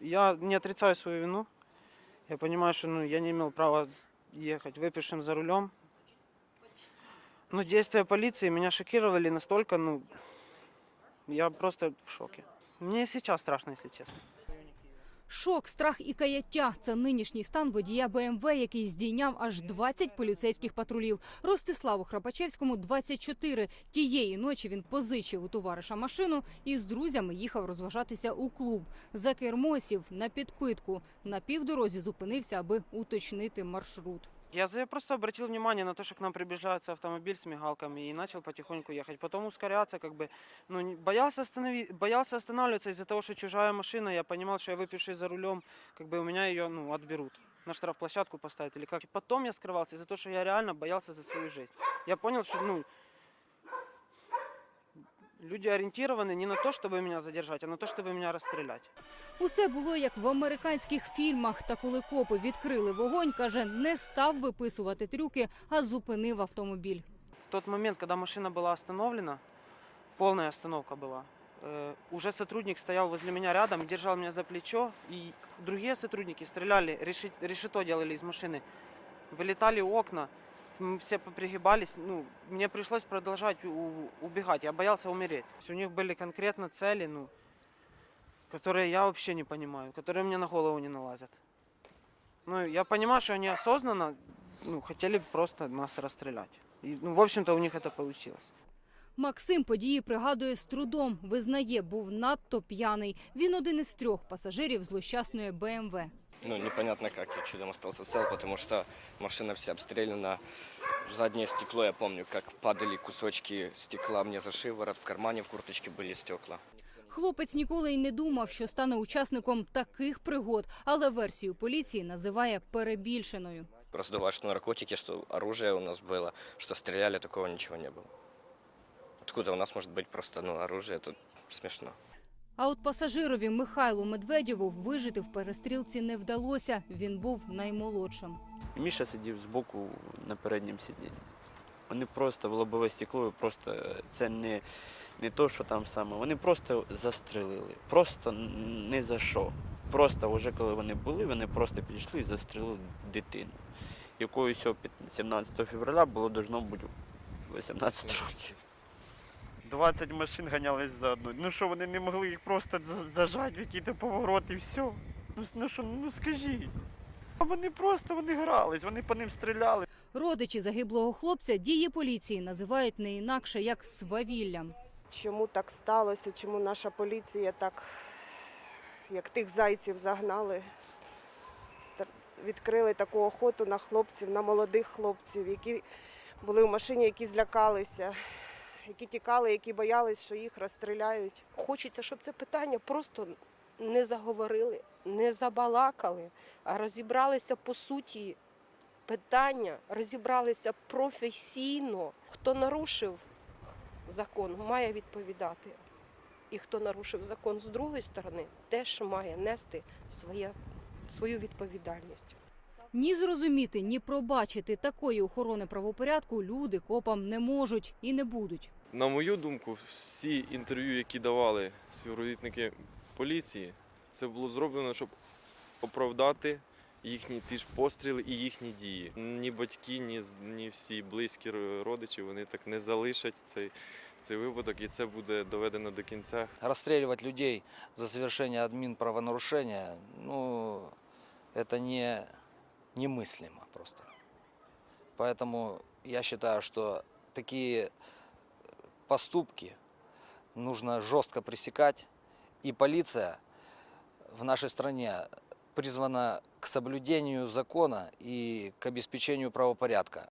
Я не отрицаю свою вину. Я понимаю, что ну, я не имел права ехать выпившим за рулем. Но действия полиции меня шокировали настолько, ну, я просто в шоке. Мне сейчас страшно, если честно. Шок, страх і каяття – це нинішній стан водія БМВ, який здійняв аж 20 поліцейських патрулів. Ростиславу Храпачевському 24. Тієї ночі він позичив у товариша машину і з друзями їхав розважатися у клуб. За кермосів на підпитку. На півдорозі зупинився, аби уточнити маршрут. Я за- просто обратил внимание на то, что к нам приближается автомобиль с мигалками и начал потихоньку ехать. Потом ускоряться, как бы, ну, не- боялся, останови... боялся останавливаться из-за того, что чужая машина, я понимал, что я выпивший за рулем, как бы у меня ее, ну, отберут. На штрафплощадку поставят или как. Потом я скрывался из-за того, что я реально боялся за свою жизнь. Я понял, что, ну, люди ориентированы не на то, чтобы меня задержать, а на то, чтобы меня расстрелять. Усе було як в американських фільмах. Та коли копи відкрили вогонь, каже, не став виписувати трюки, а зупинив автомобіль. В тот момент, когда машина была остановлена, полная остановка была, э, уже сотрудник стоял возле меня рядом, держал меня за плечо, и другие сотрудники стреляли, реши- решето делали из машины, вылетали окна, м, все попригибались, ну, мне пришлось продолжать у- убегать, я боялся умереть. То есть У них были конкретно цели, ну, которые я вообще не понимаю, которые мне на голову не налазят. Ну, я понимаю, что они осознанно ну, хотели просто нас расстрелять. И, ну, в общем-то, у них это получилось. Максим події пригадує з трудом. Визнає, був надто п'яний. Він один із трьох пасажирів злощасної БМВ. Ну, непонятно как я чудом остался цел, потому что машина вся обстреляна. Заднее стекло, я помню, как падали кусочки стекла мне за шиворот. В кармане в курточке были стекла. Хлопець ніколи й не думав, що стане учасником таких пригод, але версію поліції називає перебільшеною. Просто думаю, что наркотики, что оружие у нас было, что стреляли, такого ничего не было. Откуда у нас может быть просто ну, оружие? Это смешно. А от пасажирові Михайлу Медведєву вижити в перестрілці не вдалося. Він був наймолодшим. Міша сидів збоку на передньому сидінні. Вони просто в лобове стекло, просто це не, не то, що там саме. Вони просто застрелили. Просто не за що. Просто вже коли вони були, вони просто підійшли і застрелили дитину. Якою 17 февраля було должно бути 18 років. 20 машин ганялись за одну. Ну що, вони не могли їх просто за- зажати в який-то поворот і все. Ну, ну що, ну скажіть. А вони просто вони грались, вони по ним стріляли. Родичі загиблого хлопця дії поліції називають не інакше як свавіллям. чому так сталося, чому наша поліція так, як тих зайців загнали, відкрили таку охоту на хлопців, на молодих хлопців, які були в машині, які злякалися, які тікали, які боялись, що їх розстріляють. Хочеться, щоб це питання просто не заговорили, не забалакали, а розібралися по суті питання, розібралися професійно. Хто нарушив закон, має відповідати. І хто нарушив закон з другої сторони, теж має нести своє, свою відповідальність. Ні зрозуміти, ні пробачити такої охорони правопорядку люди копам не можуть і не будуть. На мою думку, всі інтерв'ю, які давали співробітники поліції, це було зроблено, щоб оправдати їхні ті ж постріли і їхні дії. Ні батьки, ні, з- ні всі близькі родичі вони так не залишать цей, цей випадок, і це буде доведено до кінця. расстреливать людей за совершение админправонарушения, ну, это не, немыслимо просто. Поэтому я считаю, что такие поступки нужно жестко пресекать. И полиция в нашей стране призвана к соблюдению закона и к обеспечению правопорядка.